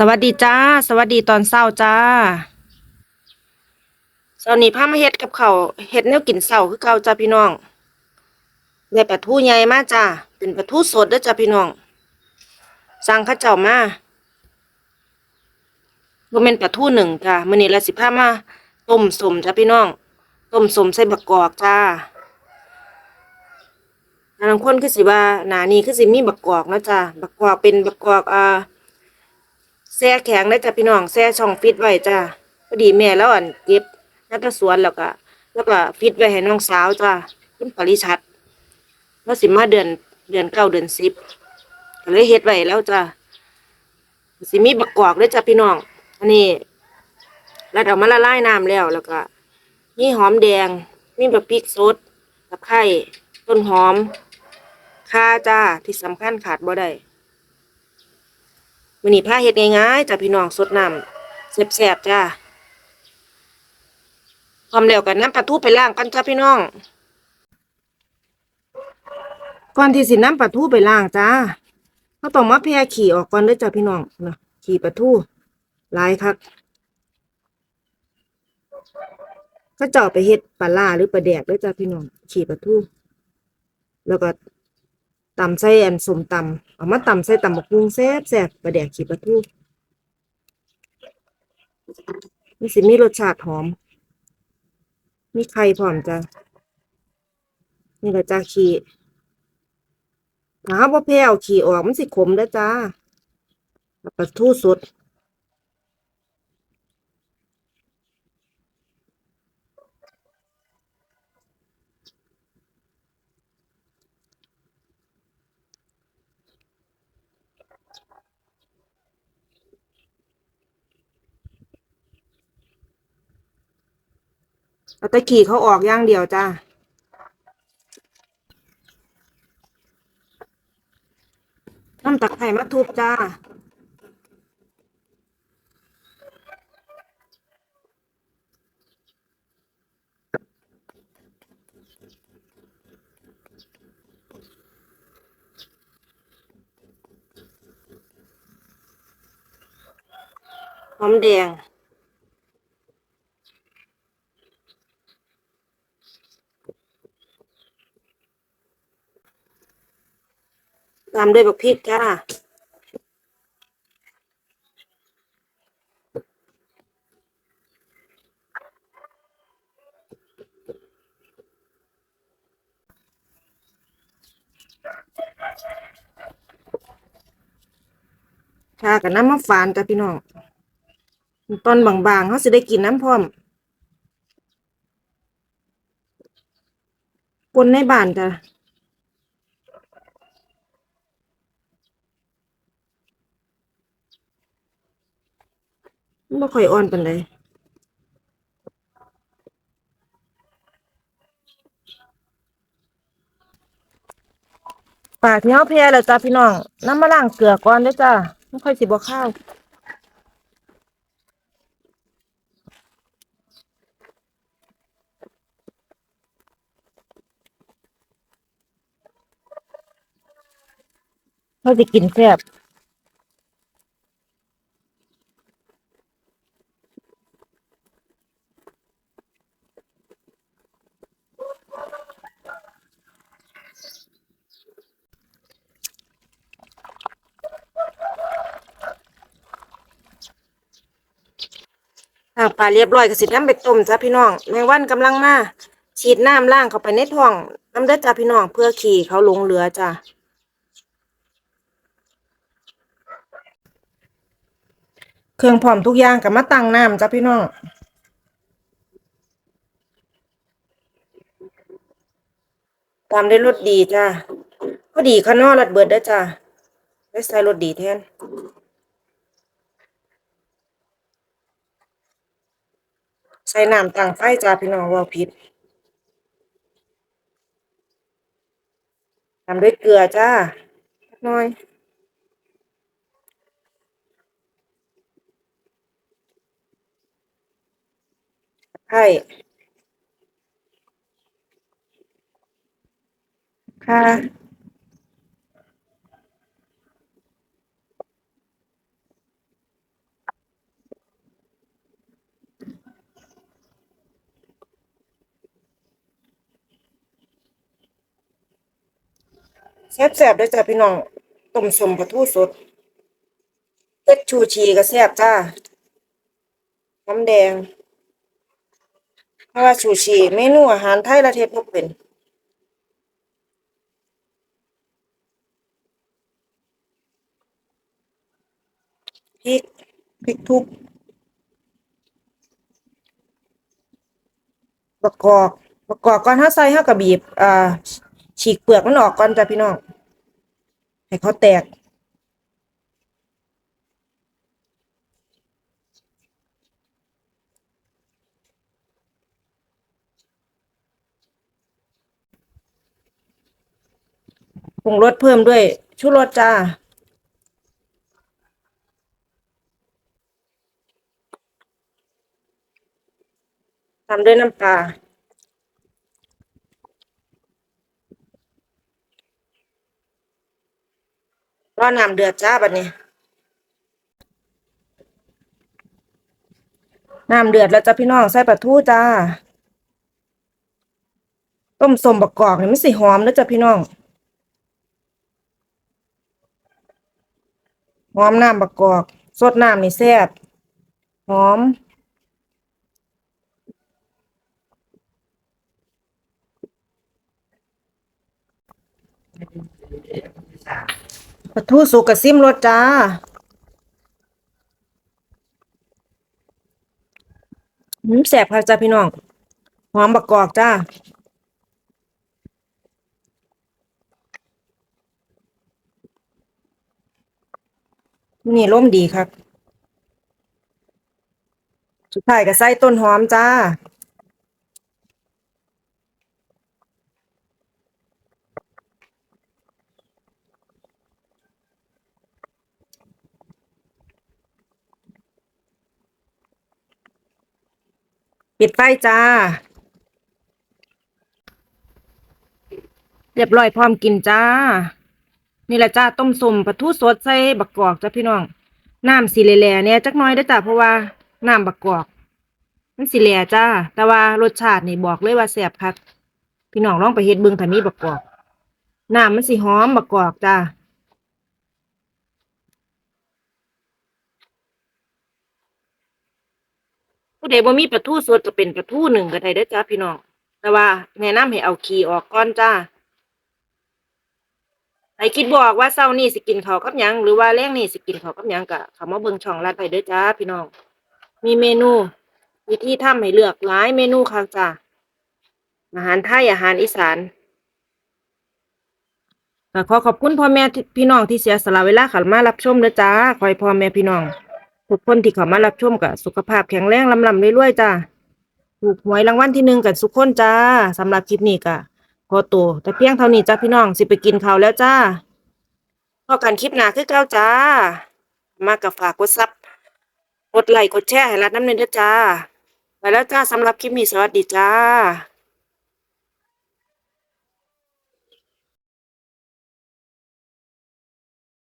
สวัสดีจ้า สวัสดีตอนเช้าจ้าเช้านี้พามาเฮ็ดกับเขาเฮ็ดแนวกินเช้าคือเก่าจ้าพี่น้องได้ปลาทูใหญ่มากจ้าเป็นปลาทูสดด้อจ้าพี่น้องสั่งข้าเจ้ามาบ่แม่นปลาทูหนึ่งจ้ามื้อนี้ละสิพามาต้มสมจ้าพี่น้องต้มสมใส่บักกอกจ้าบางคนคือสิว่าหนานี้คือสิมีบักกอกนะจ้าบักกอกเป็นบักกอกอ่า แช่แข็งได้จ้ะพี่น้องแช่ช่องฟิตไว้จ้ะพอดีแม่แล้วอันเก็บนักสวนแล้วก็แล้วก็ฟิตไว้ให้น้องสาวจ้ะคุณปริชัดแล้วสิมาเดือนเดือนเก้าเดือนสิบก็เลยเฮ็ดไว้แล้วจ้ะสิมีบักกอกด้วยจ้ะพี่น้อง อันนี้รัดเอามาละลายน้ำแล้วแล้วก็มีหอมแดง มีบักพริกสดตะไคร้ต้นหอมข่าจ้าที่สำคัญขาดบ่ได้ มื้อนี้พาเฮ็ดง่ายๆจ้ะพี่น้องสดน้ำแซ่บๆจ้าพร้อมแล้วกันน้ำปลาทูไปล้างกันจ้ะพี่น้อง ก่อนที่สิน้ำปลาทูไปล้างจ้าเราต้องมาแผ่ขี้ออกก่อนเด้อจ้ะพี่น้องนะขี้ปลาทูหลายคักก็เจาะไปเฮ็ดปลาล่าหรือปลาแดกเด้อจ้ะพี่น้องขี้ปลาทูแล้วก็ ตำใส่อันสมตำเอามาตำใส่ตำบักหุ่งแซ่บแซ่บประเดี๋ยวขีปลาทูมันสิมีรสชาติหอม มีไข่พร้อมจ้ะนี่ก็จ้าขี้ถ้าหาบ่แพ้วขี้ออกมันสิขมเด้อจ้าปลาทูสด เอาแตะขี้เขาออกอย่างเดียวจ้าน้ำตะไคร้มาทุบจ้าหอมแดง ตามด้วยบักพริกจ้าค่ะกับน้ำมะฝานจ้ะพี่น้อง ตอนบางๆเขาสิได้กินน้ำพร้อมปนในบ้านจ้ะ บ่ค่อยอ่อนปานใดปากเหนียวแพ้แล้วจ้าพี่น้องน้ำมาล้างเกลือก่อนเด้อจ้าไม่ค่อยสิบ่ข้าวเขาสิกินแซ่บ ล้างปลาเรียบร้อยก็สิน้ำไปต้มจ้าพี่น้องแมงวันกำลังมาฉีดน้ำล้างเข้าไปในท้องน้ำเด้อจ้าพี่น้องเพื่อขี่เขาลงเหลือจ้าเครื่องพร้อมทุกอย่างกับมาตั้งน้ำจ้ะพี่น้องตามได้รสดีจ้าพอดีข้างนอกรัดเบิดได้จ้าได้ใส่รสดีแทน ใส่น้ำตั้งไฟจ้าพี่น้องเว่าผิดตามด้วยเกลือจ้าเล็กน้อยไข่ค่ะ แซ่บๆด้วยจ้ะพี่น้องต้มสมปลาทูสดเฮ็ดชูชีก็แซ่บจ้าน้ำแดงเพราะว่าชูชีเมนูอาหารไทยละเทศบ่เป็นพริกพริกทุบประกอบประกอบก่อนเฮาใส่เฮาก็บีบอ่า ฉีกเปลือกมันออกก่อนจ้ะพี่น้อง ให้เขาแตก ปรุงรสเพิ่มด้วยชูรสจ้าตามด้วยน้ำปลา ร อน้ำเดือดจ้าบัดนี้ น้ำเดือดแล้วจ้ะพี่น้องใส่ปลาทูจ้า ต้มสมบักกอกนี่มันสิหอมเด้อจ้ะพี่น้องหอมน้ำบักกอก สดน้ำนี่แซ่บหอม ปลาทูสุกกับซิมรสจ้า หืมแสบค่ะจ้าพี่น้อง หอมบักกอกจ้า นี่ร่มดีครับ สุดท้ายก็ใส่ต้นหอมจ้า ปิดไฟจ้า เรียบร้อยพร้อมกินจ้า นี่แหละจ้าต้มสมปลาทูสดใส่บักกอกจ้าพี่น้อง น้ำสีแหล่เนี่ยจักน้อยได้จ้าเพราะว่าน้ำบักกอก มันสีแหล่จ้า แต่ว่ารสชาตินี่บอกเลยว่าแซ่บคักพี่น้องลองไปเฮ็ดเบิ่งถ้ามีบักกอก น้ำมันสิหอมบักกอกจ้า ผู้ใดบ่มีปลาทูสดก็เป็นปลาทูหนึ่งก็ได้เด้อจ้าพี่น้อง แต่ว่าแนะนำให้เอาขี้ออกก่อนจ้าใครคิดบอกว่าเช้านี้สิกินข้าวกับยัง หรือว่าแลงนี้สิกินข้าวกับยังก็เขามาเบิ่งช่องร้านไปเด้อจ้าพี่น้อง มีเมนู วิธีทำให้เลือกหลายเมนูค่ะจ้าอาหารไทยอาหารอีสานขอขอบคุณพ่อแม่พี่น้องที่เสียสละเวลาข้ามารับชมเด้อจ้าขอให้พ่อแม่พี่น้อง ทุกคนที่เข้ามารับชมก็สุขภาพแข็งแรงลำลำรวยๆจ้าถูกหวยรางวัลที่หนึ่งกันสุกคนจ้าสำหรับคลิปนี้ก็ขอตัวแต่เพียงเท่านี้จ้าพี่น้องสิไปกินข้าวแล้วจ้าพอกันคลิปหน้าคือเก้าจ้า มากับฝากกดซับกดไลค์กดแชร์ให้รัดน้ำเนินเด้อจ้า ไปแล้วจ้าสำหรับคลิปนี้สวัสดีจ้า